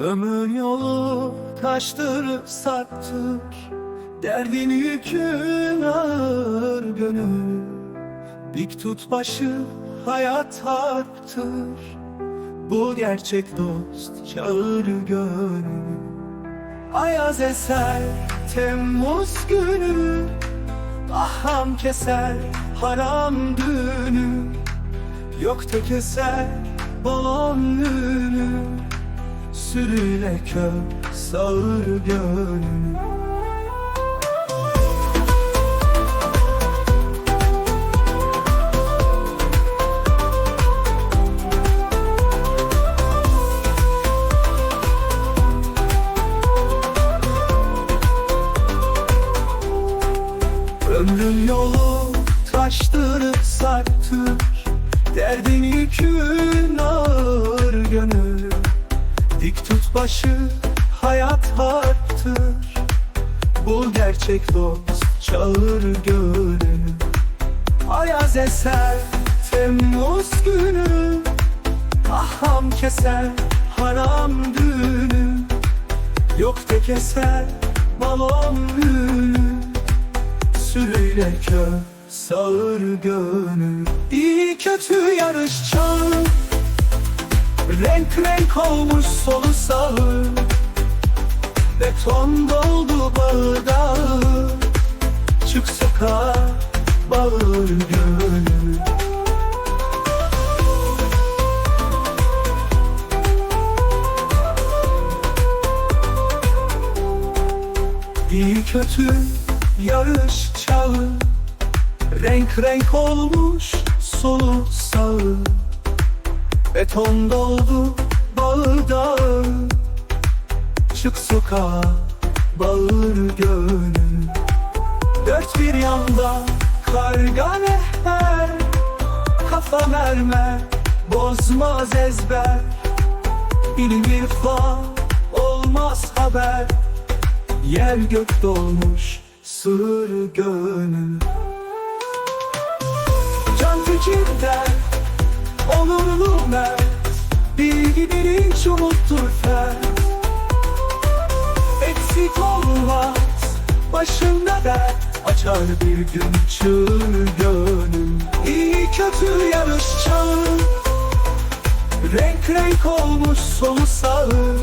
Ömür yolu taştır sarptır Derdin yükün ağır gönül. Dik tut başı hayat harptır Bu gerçek dost çağır gönül Ayaz eser Temmuz günü Aham keser haram düğünü Yok tek eser balon ünü Sürüyle kör sağır gönül Ömrün yolu taştır sarptır. Derdin yükün ağır başı hayat harptır. Bu gerçek dost çağır gönül. Ayaz eser Temmuz günü. Aham keser haram düğünü Yok tek eser balon ünü. Sürüyle kör sağır gönül. İyi kötü yarış çağı Renk renk olmuş solu sağı. Beton doldu bağı. Dağı Çık sokağa bağır gönül İyi kötü yarış çağı. Renk renk olmuş solu Beton doldu bağı dağı. Çık sokağa bağır gönül. Dört bir yanda karga mehter Kafa mermer bozmaz ezber. İlim irfan olmaz haber. Yer gök dolmuş sığır gönül. Can fikirden onurlu mert Bilgi bilinç umuttur fer Eksik olmaz başında dert. Açar bir gün çığır gönül. İyi kötü yarış çağı Renk renk olmuş solu sağı.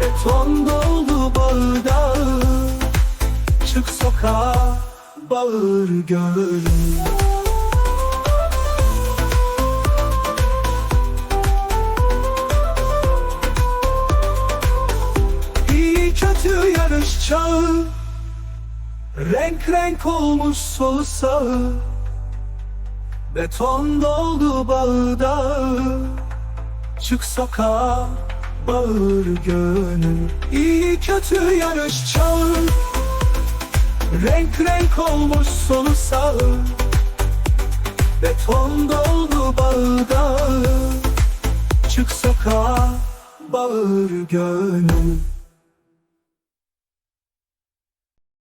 Beton doldu bağı Çık sokağa bağır gönül çağı Renk renk olmuş solu sağı Beton doldu bağı dağı Çık sokağa bağır gönül İyi kötü yarış çağı Renk renk olmuş solu sağı Beton doldu bağı dağı Çık sokağa bağır gönül